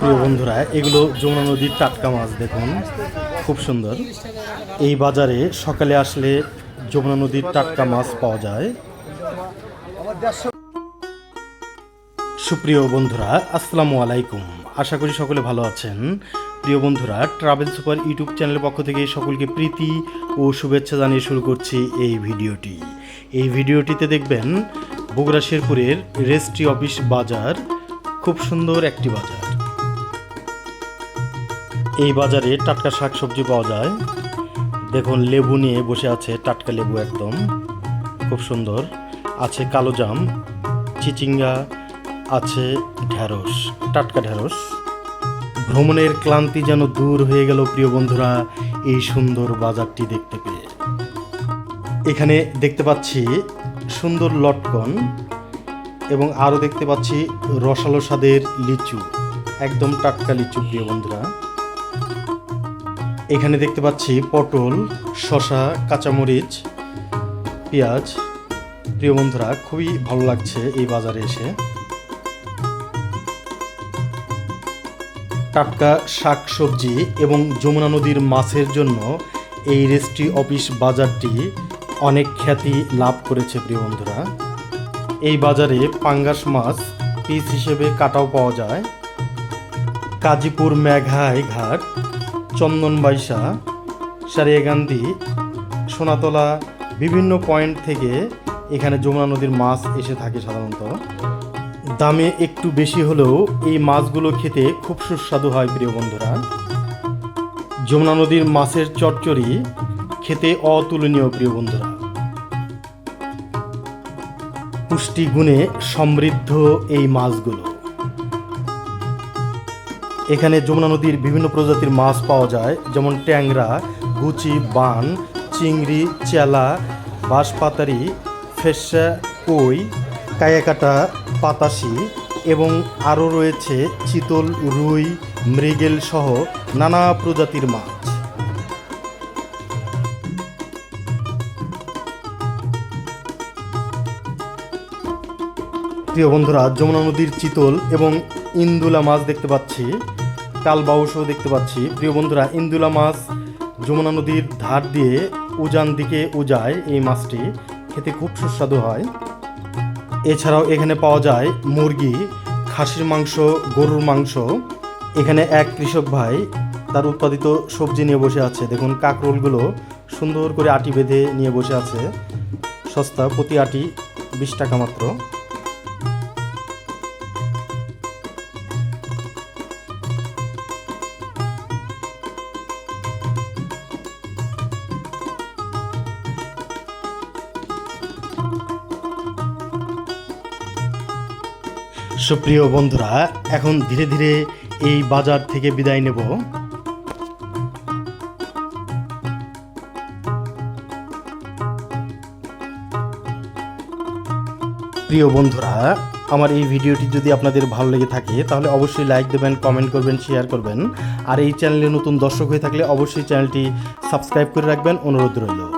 প্রিয় বন্ধুরা, এগুলো যমুনা নদীর টাটকা মাছ দেখুন। খুব সুন্দর। এই বাজারে সকালে আসলে যমুনা নদীর টাটকা মাছ পাওয়া যায়। সুপ্রিয় বন্ধুরা, আসসালামু আলাইকুম। আশা করি সকলে ভালো আছেন। প্রিয় বন্ধুরা ট্রাভেল সুপার ইউটিউব চ্যানেলের পক্ষ থেকে সকলকে প্রীতি ও শুভেচ্ছা জানিয়ে শুরু করছি এই ভিডিওটি। এই ভিডিওটিতে দেখবেন, বগুড়া শেরপুরের রেস্ট্রি অফিস বাজার, খুব সুন্দর একটি বাজার। এই বাজারে টাটকা শাকসবজি পাওয়া যায়। দেখুন, লেবু নিয়ে বসে আছে টাটকা লেবু একদম। খুব সুন্দর। আছে কালো জাম, চিচিঙ্গা, আছে ঢ্যাঁড়স টাটকা ঢ্যাঁড়স ভ্রমণের ক্লান্তি যেন দূর হয়ে গেল, প্রিয় বন্ধুরা, এই সুন্দর বাজারটি দেখতে পেয়ে। এখানে দেখতে পাচ্ছি সুন্দর লটকন এবং আরও দেখতে পাচ্ছি রসালো স্বাদের লিচু, একদম টাটকা লিচু, প্রিয় বন্ধুরা। এখানে দেখতে পাচ্ছি পটল, শসা, কাঁচামরিচ, পেঁয়াজ। প্রিয় বন্ধুরা, খুবই ভালো লাগছে এই বাজারে এসে। টাটকা শাক সবজি এবং যমুনা নদীর মাছের জন্য এই রেস্ট্রি অফিস বাজারটি অনেক খ্যাতি লাভ করেছে, প্রিয় বন্ধুরা। এই বাজারে পাঙ্গাস মাছ পিস হিসেবে কাটাও পাওয়া যায়। কাজীপুর মেঘাই ঘাট চন্দনবাইশা সারিয়াগান্ধী সোনাতলা, বিভিন্ন পয়েন্ট থেকে এখানে যমুনা নদীর মাছ এসে থাকে সাধারণত। দামে একটু বেশি হলেও এই মাছগুলো খেতে খুব সুস্বাদু হয় প্রিয় বন্ধুরা। যমুনা নদীর মাছের চচ্চড়ি খেতে অতুলনীয় প্রিয় বন্ধুরা। পুষ্টি গুণে সমৃদ্ধ এই মাছগুলো। এখানে যমুনা নদীর বিভিন্ন প্রজাতির মাছ পাওয়া যায়, যেমন ট্যাংরা, গুচি, বান, চিংড়ি, চেলা, বাঁশপাতারি, ফেসা, কই, কায়াকাটা পাতাসি এবং আরও রয়েছে চিতল, রুই, মৃগেল সহ নানা প্রজাতির মাছ। প্রিয় বন্ধুরা, যমুনা নদীর চিতল এবং ইন্দুলা মাছ দেখতে পাচ্ছি। কালবাউসও দেখতে পাচ্ছি। প্রিয় বন্ধুরা, ইন্দুলা মাছ যমুনা নদীর ধার দিয়ে উজান দিকে উজায় এই মাছটি। খেতে খুব সুস্বাদু হয়। এছাড়াও এখানে পাওয়া যায় মুরগি, খাসির মাংস, গরুর মাংস। এখানে এক কৃষক ভাই তার উৎপাদিত সবজি নিয়ে বসে আছে। দেখুন কাকরোলগুলো সুন্দর করে আটি বেঁধে নিয়ে বসে আছে। সস্তা প্রতি আটি বিশ টাকা মাত্র। সুপ্রিয় বন্ধুরা, এখন ধীরে ধীরে এই বাজার থেকে বিদায় নেব। প্রিয় বন্ধুরা, আমার এই ভিডিওটি যদি আপনাদের ভালো লেগে থাকে, তাহলে অবশ্যই লাইক দেবেন কমেন্ট করবেন শেয়ার করবেন। আর এই চ্যানেলে নতুন দর্শক হয়ে থাকলে অবশ্যই চ্যানেলটি সাবস্ক্রাইব করে রাখবেন। অনুরোধ রইল।